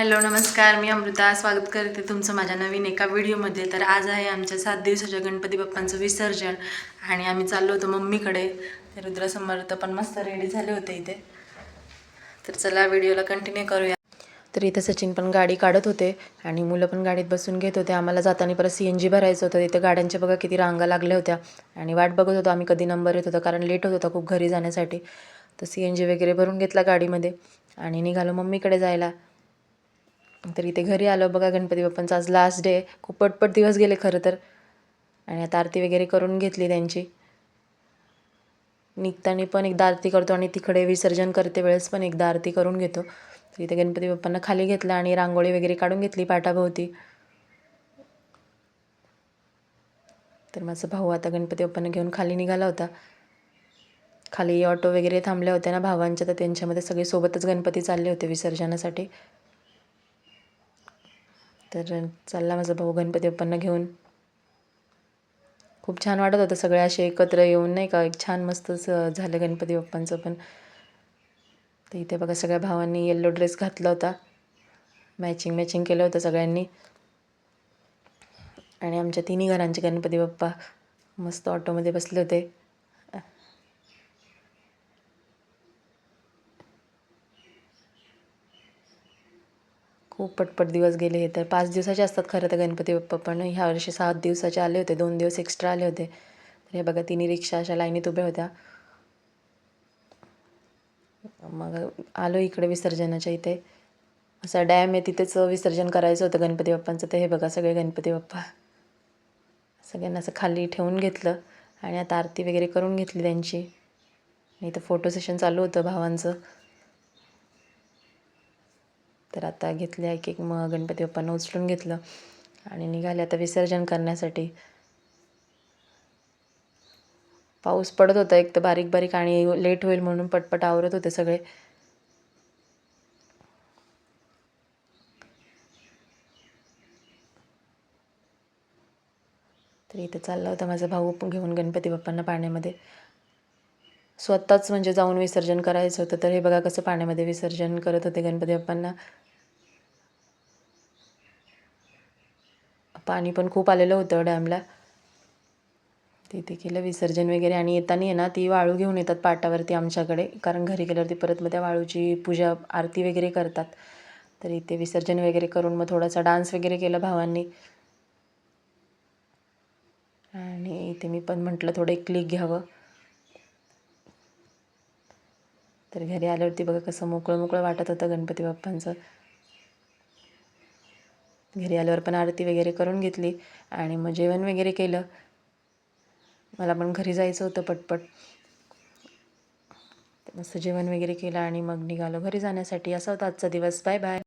Hello नमस्कार. मी अमृता. स्वागत करते तुमचं माझ्या नवीन एका व्हिडिओमध्ये. तर आज आहे आमच्या सात दिवसाच्या गणपती बाप्पांचं विसर्जन आणि आम्ही चाललो होतो मम्मीकडे. ते रुद्रसमर्थ पण मस्त रेडी झाले होते इथे. तर चला व्हिडिओला कंटिन्यू करूया. तर इथे सचिन पण गाडी काढत होते आणि मुलं पण गाडीत बसून घेत होते. आम्हाला जाताना परत सी एन जी भरायचं होतं. तिथे गाड्यांच्या बघा किती रांगा लागल्या होत्या. आणि वाट बघत होतो आम्ही. कधी नंबर येत होता. कारण लेट होत होता खूप घरी जाण्यासाठी. तर सी एन जी वगैरे भरून घेतला गाडीमध्ये. आणि निघालो मम्मीकडे जायला. तर इथे घरी आलो बघा गणपती बाप्पांचा आज लास्ट डे खूप पटपट दिवस गेले खरं तर. आणि आता आरती वगैरे करून घेतली त्यांची. निघताना पण एकदा आरती करतो आणि तिकडे विसर्जन करते वेळेस पण एकदा आरती करून घेतो. तर इथे गणपती बाप्पांना खाली घेतला आणि रांगोळी वगैरे काढून घेतली पाटाभोवती. तर माझा भाऊ आता गणपती बाप्पांना घेऊन खाली निघाला होता. खाली ऑटो वगैरे थांबल्या होत्या ना भावांच्या तर त्यांच्यामध्ये सगळे सोबतच गणपती चालले होते विसर्जनासाठी. तर चालला माझा भाऊ गणपती बाप्पांना घेऊन. खूप छान वाटत होतं सगळे असे एकत्र येऊन नाही का? एक छान मस्त झालं गणपती बाप्पांचं पण. तर इथे बघा सगळ्या भावांनी येल्लो ड्रेस घातला होता. मॅचिंग मॅचिंग केलं होतं सगळ्यांनी. आणि आमच्या तिन्ही घरांचे गणपती बाप्पा मस्त ऑटोमध्ये बसले होते. खूप पटपट दिवस गेले हे तर. पाच दिवसाचे असतात खरं तर गणपती बाप्पा पण ह्या वर्षी सात दिवसाचे आले होते. दोन दिवस एक्स्ट्रा आले होते. तर हे बघा तिन्ही रिक्षा अशा लाईनीत उभ्या होत्या. मग आलो इकडे विसर्जनाच्या इथे. असा डॅम आहे तिथेच विसर्जन करायचं होतं गणपती बाप्पांचं. तर हे बघा सगळे गणपती बाप्पा. सगळ्यांना असं खाली ठेवून घेतलं आणि आता आरती वगैरे करून घेतली त्यांची. इथं फोटो सेशन चालू होतं भावांचं. तर आता घेतले एक एक मग गणपती बाप्पांना उचलून घेतलं आणि निघाले आता विसर्जन करण्यासाठी. पाऊस पडत होता एक तर बारीक बारीक आणि लेट होईल म्हणून पटपट आवरत होते सगळे. तर इथं चालला होता माझा भाऊ घेऊन गणपती बाप्पांना पाण्यामध्ये स्वतःच म्हणजे जाऊन विसर्जन करायचं होतं. तर हे बघा कसं पाण्यामध्ये विसर्जन करत होते गणपती बाप्पांना. पाणी पण खूप आलेलं होतं डॅमला. तिथे केलं विसर्जन वगैरे आणि येताना आहे ना ती वाळू घेऊन येतात पाटावरती आमच्याकडे. कारण घरी गेल्यावरती परत मग त्या वाळूची पूजा आरती वगैरे करतात. तर इथे विसर्जन वगैरे करून मग थोडासा डान्स वगैरे केला भावांनी. आणि इथे मी पण म्हटलं थोडं एक क्लिक घ्यावं. तर घरी आल्यावरती बघा कसं मोकळं मोकळं वाटत होतं गणपती बाप्पांचं. घरी आल्यावर पण आरती वगैरे करून घेतली आणि मग जेवण वगैरे केलं. मला पण घरी जायचं होतं पटपट. मस्त जेवण वगैरे केलं आणि मग निघालो घरी जाण्यासाठी. असा होता आजचा दिवस. Bye bye.